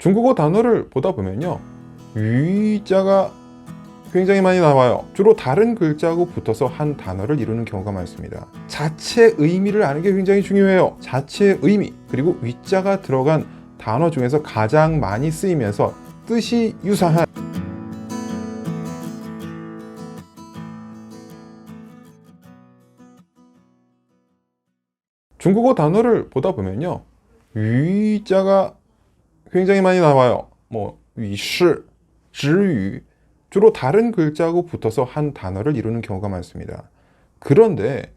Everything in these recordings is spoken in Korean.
중국어 단어를 보다 보면요. 위자가 굉장히 많이 나와요. 주로 다른 글자하고 붙어서 한 단어를 이루는 경우가 많습니다. 자체 의미를 아는 게 굉장히 중요해요. 자체 의미 그리고 위자가 들어간 단어 중에서 가장 많이 쓰이면서 뜻이 유사한 중국어 단어를 보다 보면요. 위자가 굉장히 많이 나와요. 뭐 위시, 지유 주로 다른 글자하고 붙어서 한 단어를 이루는 경우가 많습니다. 그런데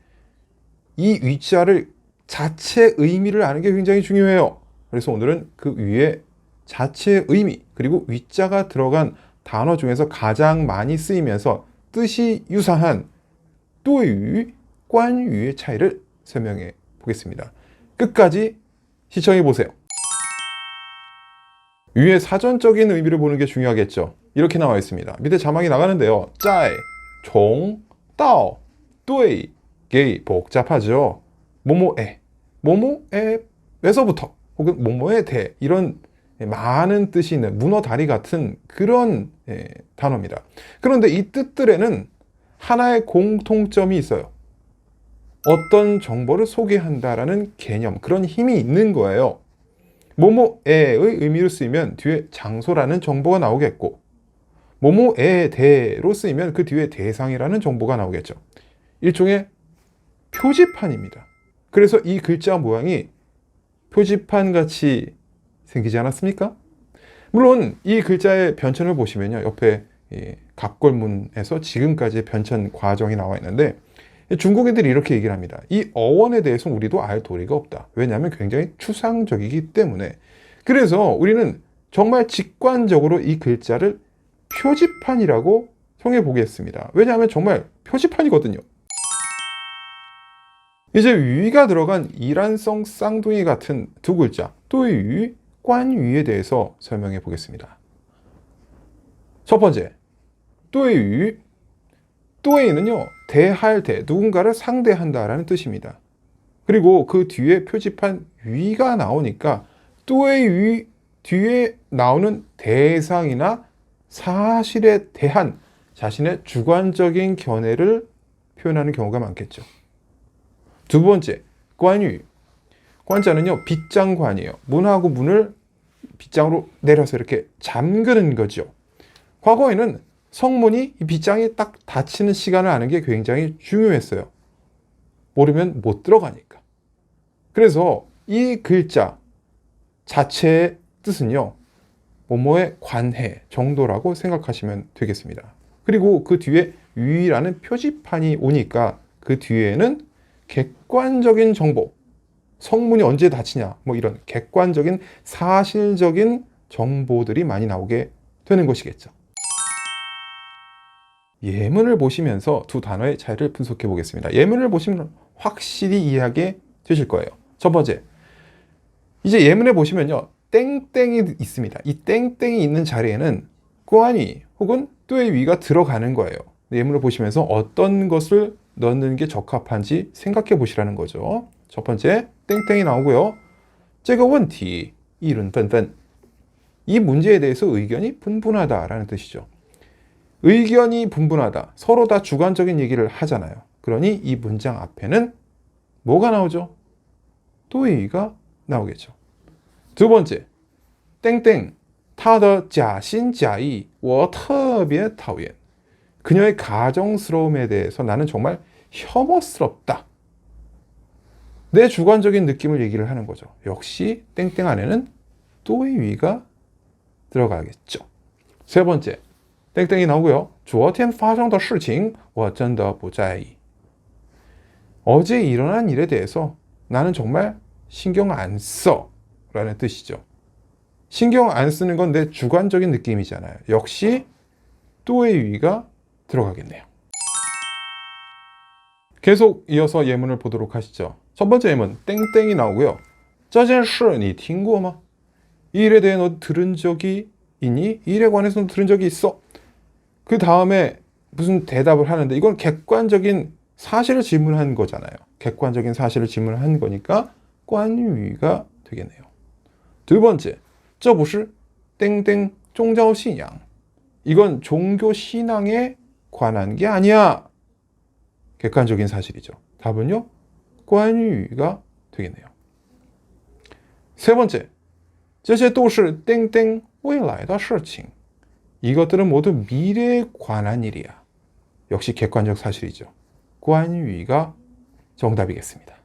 이 위자를 자체 의미를 아는 게 굉장히 중요해요. 그래서 오늘은 그 위에 자체 의미 그리고 위자가 들어간 단어 중에서 가장 많이 쓰이면서 뜻이 유사한 또유, 관유의 차이를 설명해 보겠습니다. 끝까지 시청해 보세요. 위에 사전적인 의미를 보는 게 중요하겠죠. 이렇게 나와 있습니다. 밑에 자막이 나가는데요. 짜이, 종, 따오, 에이 게이 복잡하죠. 모모에, 모모에에서부터 혹은 모모에 대 이런 많은 뜻이 있는 문어 다리 같은 그런 예, 단어입니다. 그런데 이 뜻들에는 하나의 공통점이 있어요. 어떤 정보를 소개한다라는 개념, 그런 힘이 있는 거예요. 뭐뭐에의 의미로 쓰이면 뒤에 장소라는 정보가 나오겠고, 뭐뭐에 대로 쓰이면 그 뒤에 대상이라는 정보가 나오겠죠. 일종의 표지판입니다. 그래서 이 글자 모양이 표지판 같이 생기지 않았습니까? 물론 이 글자의 변천을 보시면요. 옆에 이 갑골문에서 지금까지의 변천 과정이 나와 있는데 중국인들이 이렇게 얘기를 합니다. 이 어원에 대해서 우리도 알 도리가 없다. 왜냐하면 굉장히 추상적이기 때문에. 그래서 우리는 정말 직관적으로 이 글자를 표지판이라고 통해 보겠습니다. 왜냐하면 정말 표지판이거든요. 이제 위가 들어간 이란성 쌍둥이 같은 두 글자, 또위, 관위에 대해서 설명해 보겠습니다. 첫 번째, 또위, 또이는요, 대할 대, 누군가를 상대한다라는 뜻입니다. 그리고 그 뒤에 표지판 위가 나오니까 또의 위 뒤에 나오는 대상이나 사실에 대한 자신의 주관적인 견해를 표현하는 경우가 많겠죠. 두 번째, 관유. 관자는요, 빗장관이에요. 문하고 문을 빗장으로 내려서 이렇게 잠그는 거죠. 과거에는 성문이 이 빗장이 딱 닫히는 시간을 아는 게 굉장히 중요했어요. 모르면 못 들어가니까. 그래서 이 글자 자체의 뜻은요, 뭐뭐의 관해 정도라고 생각하시면 되겠습니다. 그리고 그 뒤에 유이라는 표지판이 오니까 그 뒤에는 객관적인 정보, 성문이 언제 닫히냐, 뭐 이런 객관적인 사실적인 정보들이 많이 나오게 되는 것이겠죠. 예문을 보시면서 두 단어의 차이를 분석해 보겠습니다. 예문을 보시면 확실히 이해하게 되실 거예요. 첫 번째, 이제 예문에 보시면요. 땡땡이 있습니다. 이 땡땡이 있는 자리에는 꾸안이 혹은 또의 위가 들어가는 거예요. 예문을 보시면서 어떤 것을 넣는 게 적합한지 생각해 보시라는 거죠. 첫 번째, 땡땡이 나오고요. 제거원 디, 이룬 딴딴. 이 문제에 대해서 의견이 분분하다라는 뜻이죠. 의견이 분분하다. 서로 다 주관적인 얘기를 하잖아요. 그러니 이 문장 앞에는 뭐가 나오죠? 또이가 나오겠죠. 두 번째, 땡땡, 他的假心假意我特别讨厌. 그녀의 가정스러움에 대해서 나는 정말 혐오스럽다. 내 주관적인 느낌을 얘기를 하는 거죠. 역시 땡땡 안에는 또의 위가 들어가겠죠. 세 번째, 땡땡이 나오고요. 昨天发生的事情我真的不在意. 어제 일어난 일에 대해서 나는 정말 신경 안 써. 라는 뜻이죠. 신경 안 쓰는 건 내 주관적인 느낌이잖아요. 역시 또의 위가 들어가겠네요. 계속 이어서 예문을 보도록 하시죠. 첫 번째 예문 땡땡이 나오고요. 这件事你听过吗? 이 일에 대해 너 들은 적이 있니? 이 일에 관해서 너 들은 적이 있어? 그 다음에 무슨 대답을 하는데 이건 객관적인 사실을 질문한 거잖아요. 객관적인 사실을 질문한 거니까 관위가 되겠네요. 두 번째, 这不是 땡땡 종자오 신앙. 이건 종교 신앙에 관한 게 아니야. 객관적인 사실이죠. 답은요. 관유가 되겠네요. 세 번째. 这些都是땡땡未来的事情. 이것들은 모두 미래에 관한 일이야. 역시 객관적 사실이죠. 관유가 정답이겠습니다.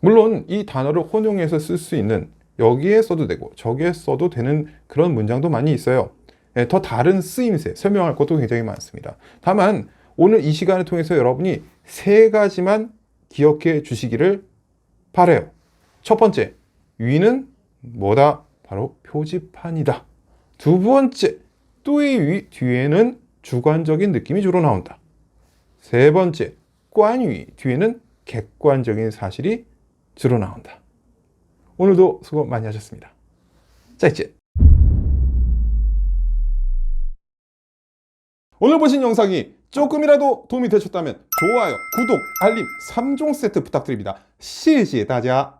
물론 이 단어를 혼용해서 쓸 수 있는 여기에 써도 되고 저기에 써도 되는 그런 문장도 많이 있어요. 예, 더 다른 쓰임새 설명할 것도 굉장히 많습니다. 다만 오늘 이 시간을 통해서 여러분이 세 가지만 기억해 주시기를 바래요. 첫 번째, 위는 뭐다? 바로 표지판이다. 두 번째, 또의 뒤에는 주관적인 느낌이 주로 나온다. 세 번째, 관위 뒤에는 객관적인 사실이 주로 나온다. 오늘도 수고 많이 하셨습니다. 자, 이제 오늘 보신 영상이 조금이라도 도움이 되셨다면 좋아요, 구독, 알림 3종 세트 부탁드립니다. 시지다자